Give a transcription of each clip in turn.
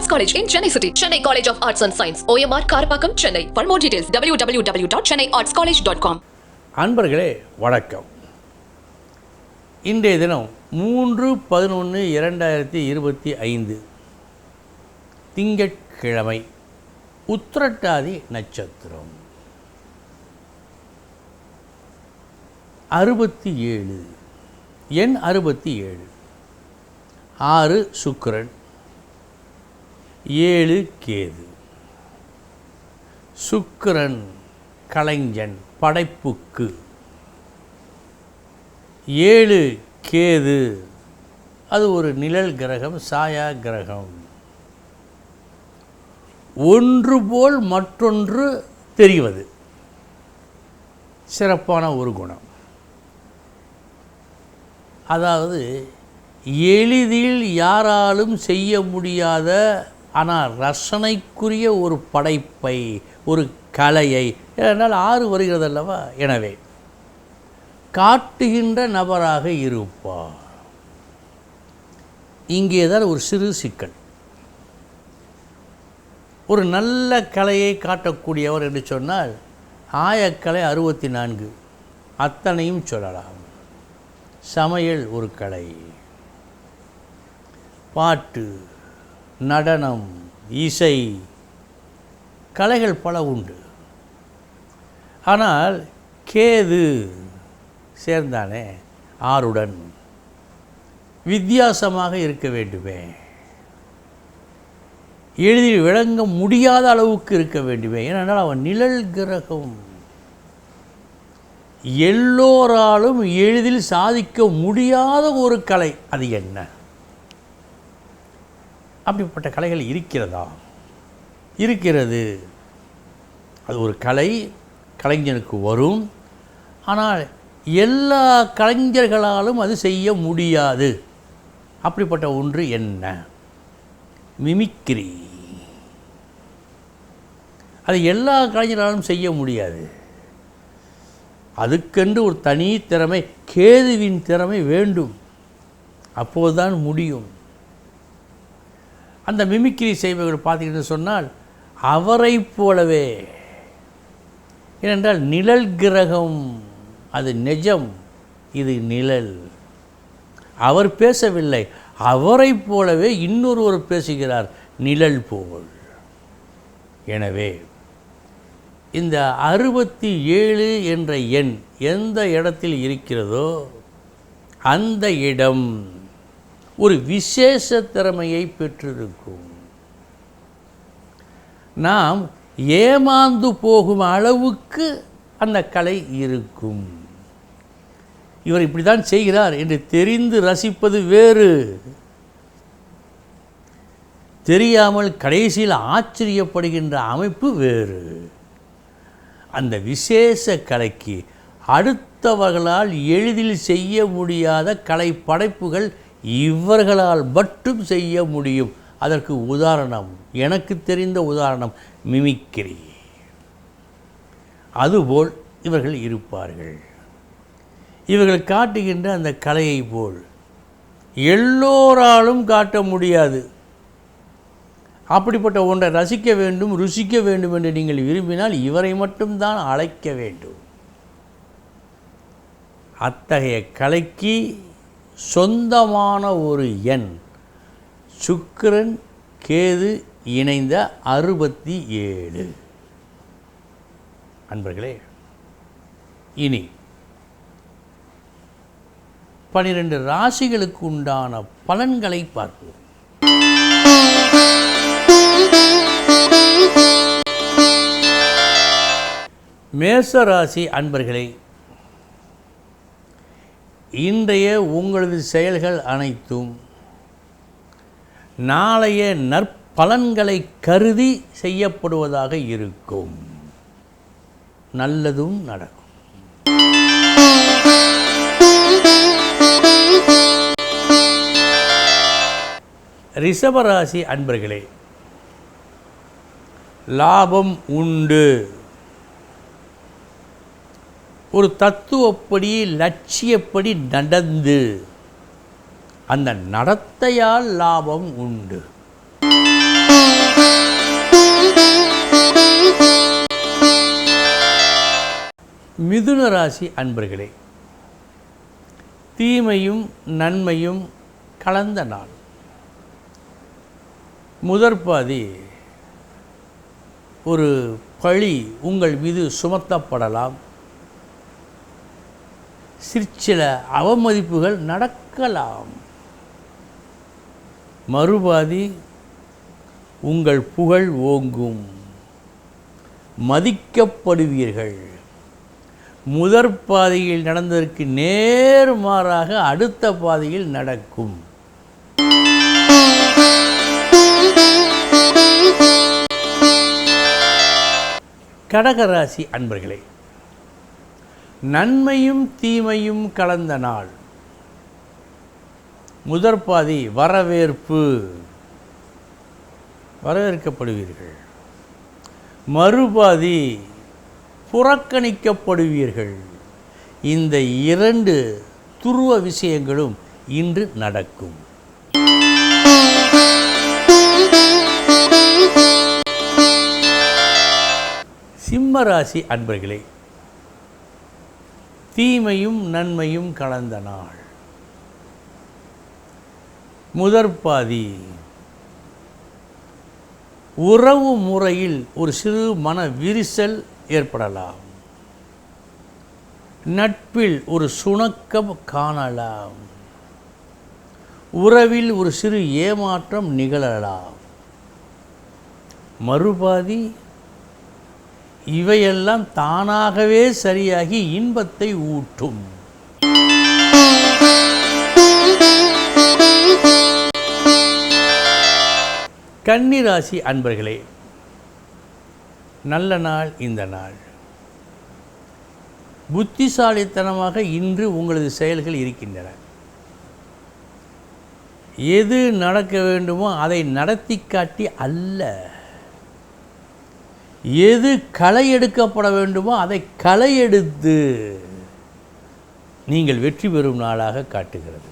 Arts college in Chennai city Chennai college of arts and science OMR Karapakkam Chennai for more details W W W dot Chennai arts college dot com அன்பர்களே வணக்கம் இன்றைய தினம் மூன்று பதினொன்று இரண்டாயிரத்தி இருபத்தி ஐந்து திங்கட்கிழமை உத்திரட்டாதி நட்சத்திரம் அறுபத்தி ஏழு எண் அறுபத்தி ஏழு ஆறு சுக்கரன் ஏழு கேது. சுக்கிரன் கலைஞன் படைப்புக்கு. ஏழு கேது. அது ஒரு நிழல் கிரகம் சாயா கிரகம். ஒன்று போல் மற்றொன்று தெரிவது. சிறப்பான ஒரு குணம். அதாவது எளிதில் யாராலும் செய்ய முடியாத ஆனால் ரசனைக்குரிய ஒரு படைப்பை ஒரு கலையை என்னால் ஆறு வருகிறது அல்லவா எனவே காட்டுகின்ற நபராக இருப்பார். இங்கே தான் ஒரு சிறு சிக்கல். ஒரு நல்ல கலையை காட்டக்கூடியவர் என்று சொன்னால் ஆயக்கலை அறுபத்தி நான்கு அத்தனையும் சொல்லலாம். சமையல் ஒரு கலை. பாட்டு. நடனம் இசை கலைகள் பல உண்டு. ஆனால் கேது சேர்ந்தானே ஆருடன். வித்தியாசமாக இருக்க வேண்டுமே. எளிதில் விளங்க முடியாத அளவுக்கு இருக்க வேண்டுமே. ஏனென்றால் அவன் நிழல் கிரகம். எல்லோராலும் எளிதில் சாதிக்க முடியாத ஒரு கலை. அது என்ன? அப்படிப்பட்ட கலைகள் இருக்கிறதா? இருக்கிறது. அது ஒரு கலை கலைஞனுக்கு வரும். ஆனால் எல்லா கலைஞர்களாலும் அது செய்ய முடியாது. அப்படிப்பட்ட ஒன்று என்ன? மிமிக்ரி. அது எல்லா கலைஞராலும் செய்ய முடியாது. அதுக்கென்று ஒரு தனி திறமை கேதுவின் திறமை வேண்டும். அப்போதுதான் முடியும். அந்த மிமிக்ரி செய்பவர்கள் பார்த்தீங்கன்னு சொன்னால் அவரைப் போலவே. ஏனென்றால் நிழல் கிரகம் அது நிஜம் இது நிழல். அவர் பேசவில்லை அவரைப் போலவே இன்னொருவர் பேசுகிறார் நிழல் போல். எனவே இந்த அறுபத்தி ஏழு என்ற எண் எந்த இடத்தில் இருக்கிறதோ அந்த இடம் ஒரு விசேஷ திறமையை பெற்றிருக்கும். நாம் ஏமாந்து போகும் அளவுக்கு அந்த கலை இருக்கும். இவர் இப்படி தான் செய்கிறார் என்று தெரிந்து ரசிப்பது வேறு. தெரியாமல் கடைசியில் ஆச்சரியப்படுகின்ற அமைப்பு வேறு. அந்த விசேஷ கலைக்கு அடுத்தவர்களால் எளிதில் செய்ய முடியாத கலை படைப்புகள் இவர்களால் மட்டும் செய்ய முடியும். அதற்கு உதாரணம் எனக்கு தெரிந்த உதாரணம் மிமிக்ரி. அதுபோல் இவர்கள் இருப்பார்கள். இவர்கள் காட்டுகின்ற அந்த கலையை போல் எல்லோராலும் காட்ட முடியாது. அப்படிப்பட்ட ஒன்றை ரசிக்க வேண்டும் ருசிக்க வேண்டும் என்று நீங்கள் விரும்பினால் இவரை மட்டும்தான் அழைக்க வேண்டும். அத்தகைய கலைக்கு சொந்தமான ஒரு எண். சுக்கிரன் கேது இணைந்த அறுபத்தி ஏழு. அன்பர்களே இனி பனிரெண்டு ராசிகளுக்கு உண்டான பலன்களை பார்ப்போம். மேச ராசி அன்பர்களை இன்றைய உங்களது செயல்கள் அனைத்தும் நாளைய நற்பலன்களை கருதி செய்யப்படுவதாக இருக்கும். நல்லதும் நடக்கும். ரிஷபராசி அன்பர்களே லாபம் உண்டு. ஒரு தத்துவப்படி லட்சியப்படி நடந்து அந்த நடத்தையால் லாபம் உண்டு. மிதுன ராசி அன்பர்களே தீமையும் நன்மையும் கலந்த நாள். முதற்பாதி ஒரு பழி உங்கள் மீது சுமத்தப்படலாம். சிற்சில அவமதிப்புகள் நடக்கலாம். மறுபாதி உங்கள் புகழ் ஓங்கும். மதிக்கப்படுவீர்கள். முதற் பாதையில் நடந்ததற்கு நேர்மாறாக அடுத்த பாதையில் நடக்கும். கடகராசி அன்பர்களே நன்மையும் தீமையும் கலந்த நாள். முதற் பாதி வரவேற்பு. வரவேற்கப்படுவீர்கள். மறுபாதி புறக்கணிக்கப்படுவீர்கள். இந்த இரண்டு துருவ விஷயங்களும் இன்று நடக்கும். சிம்ம ராசி அன்பர்களே தீமையும் நன்மையும் கலந்த நாள். முதற்பாதி. உறவு முறையில் ஒரு சிறு மன விரிசல் ஏற்படலாம். நட்பில் ஒரு சுணக்கம் காணலாம். உறவில் ஒரு சிறு ஏமாற்றம் நிகழலாம். மறுபாதி இவையெல்லாம் தானாகவே சரியாகி இன்பத்தை ஊட்டும். கன்னிராசி அன்பர்களே நல்ல நாள் இந்த நாள். புத்திசாலித்தனமாக இன்று உங்களது செயல்கள் இருக்கின்றன. எது நடக்க வேண்டுமோ அதை நடத்தி காட்டி அல்ல. எது களை எடுக்கப்பட வேண்டுமோ அதை களை எடுத்து நீங்கள் வெற்றி பெறும் நாளாக காட்டுகிறது.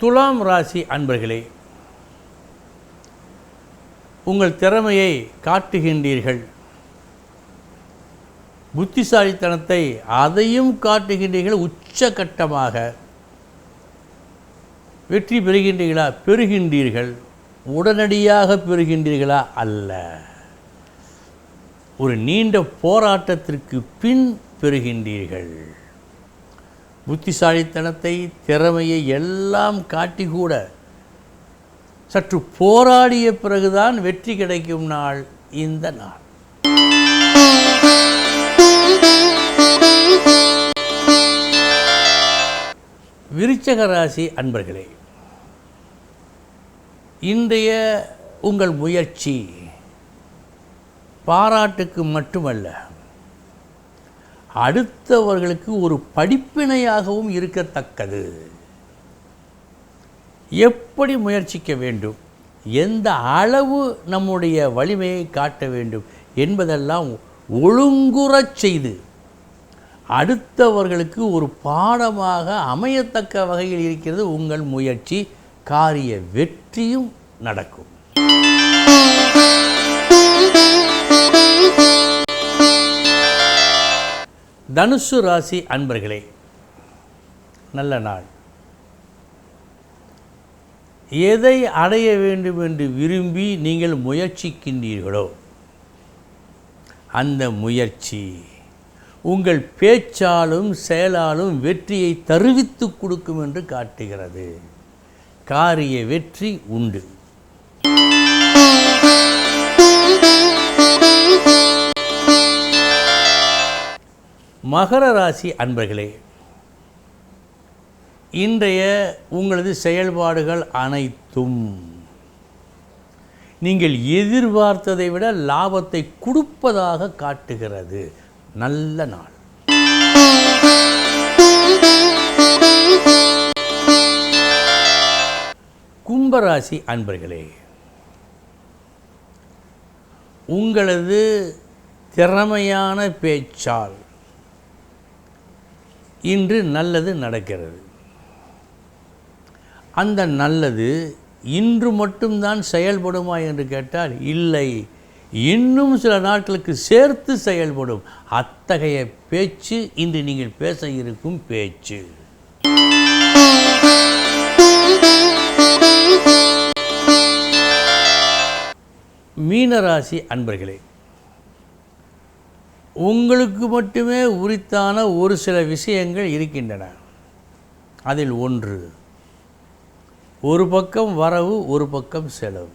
துலாம் ராசி அன்பர்களே உங்கள் திறமையை காட்டுகின்றீர்கள். புத்திசாலித்தனத்தை அதையும் காட்டுகின்றீர்கள் உச்சகட்டமாக. வெற்றி பெறுகின்றீர்களா? பெறுகின்றீர்கள். உடனடியாக பெறுகின்றீர்களா? அல்ல. ஒரு நீண்ட போராட்டத்திற்கு பின் பெறுகின்றீர்கள். புத்திசாலித்தனத்தை திறமையை எல்லாம் காட்டி கூட சற்று போராடிய பிறகுதான் வெற்றி கிடைக்கும் நாள் இந்த நாள். விருச்சக ராசி அன்பர்களே இன்றைய உங்கள் முயற்சி பாராட்டுக்கு மட்டுமல்ல அடுத்தவர்களுக்கு ஒரு படிப்பினையாகவும் இருக்கத்தக்கது. எப்படி முயற்சிக்க வேண்டும்? எந்த அளவு நம்முடைய வலிமையை காட்ட வேண்டும் என்பதெல்லாம் ஒழுங்குறச் செய்து அடுத்தவர்களுக்கு ஒரு பாடமாக அமையத்தக்க வகையில் இருக்கிறது உங்கள் முயற்சி. காரிய வெற்றியும் நடக்கும். தனுசு ராசி அன்பர்களே நல்ல நாள். எதை அடைய வேண்டும் என்று விரும்பி நீங்கள் முயற்சிக்கின்றீர்களோ அந்த முயற்சி உங்கள் பேச்சாலும் செயலாலும் வெற்றியை தருவித்து கொடுக்கும் என்று காட்டுகிறது. காரிய வெற்றி உண்டு. மகர ராசி அன்பர்களே இன்றைய உங்களது செயல்பாடுகள் அனைத்தும் நீங்கள் எதிர்பார்த்ததை விட லாபத்தை கொடுப்பதாக காட்டுகிறது. நல்ல நாள். கும்பராசி அன்பர்களே உங்களது திறமையான பேச்சால் இன்று நல்லது நடக்கிறது. அந்த நல்லது இன்று மட்டும்தான் செயல்படுமா என்று கேட்டால் இல்லை. இன்னும் சில நாட்களுக்கு சேர்த்து செயல்படும் அத்தகைய பேச்சு இன்று நீங்கள் பேச இருக்கும் பேச்சு. மீனராசி அன்பர்களே உங்களுக்கு மட்டுமே உரித்தான ஒரு சில விஷயங்கள் இருக்கின்றன. அதில் ஒன்று ஒரு பக்கம் வரவு ஒரு பக்கம் செலவு.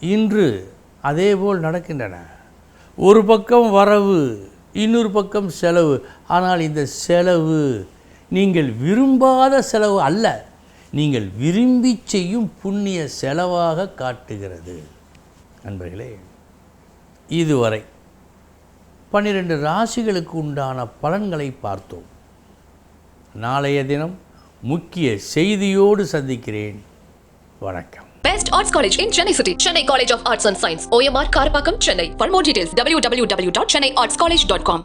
இன்று அதேபோல் நடக்கின்றன. ஒரு பக்கம் வரவு இன்னொரு பக்கம் செலவு. ஆனால் இந்த செலவு நீங்கள் விரும்பாத செலவு அல்ல. நீங்கள் விரும்பி செய்யும் புண்ணிய செலவாக காட்டுகிறது நண்பர்களே இதுவரை பன்னிரண்டு ராசிகளுக்கு உண்டான பலன்களை பார்த்தோம் நாளைய தினம் முக்கிய செய்தியோடு சந்திக்கிறேன் வணக்கம் Best Arts College in Chennai City. Chennai College of Arts and Science. OMR Karapakam, Chennai. For more details, www.chennaiartscollege.com.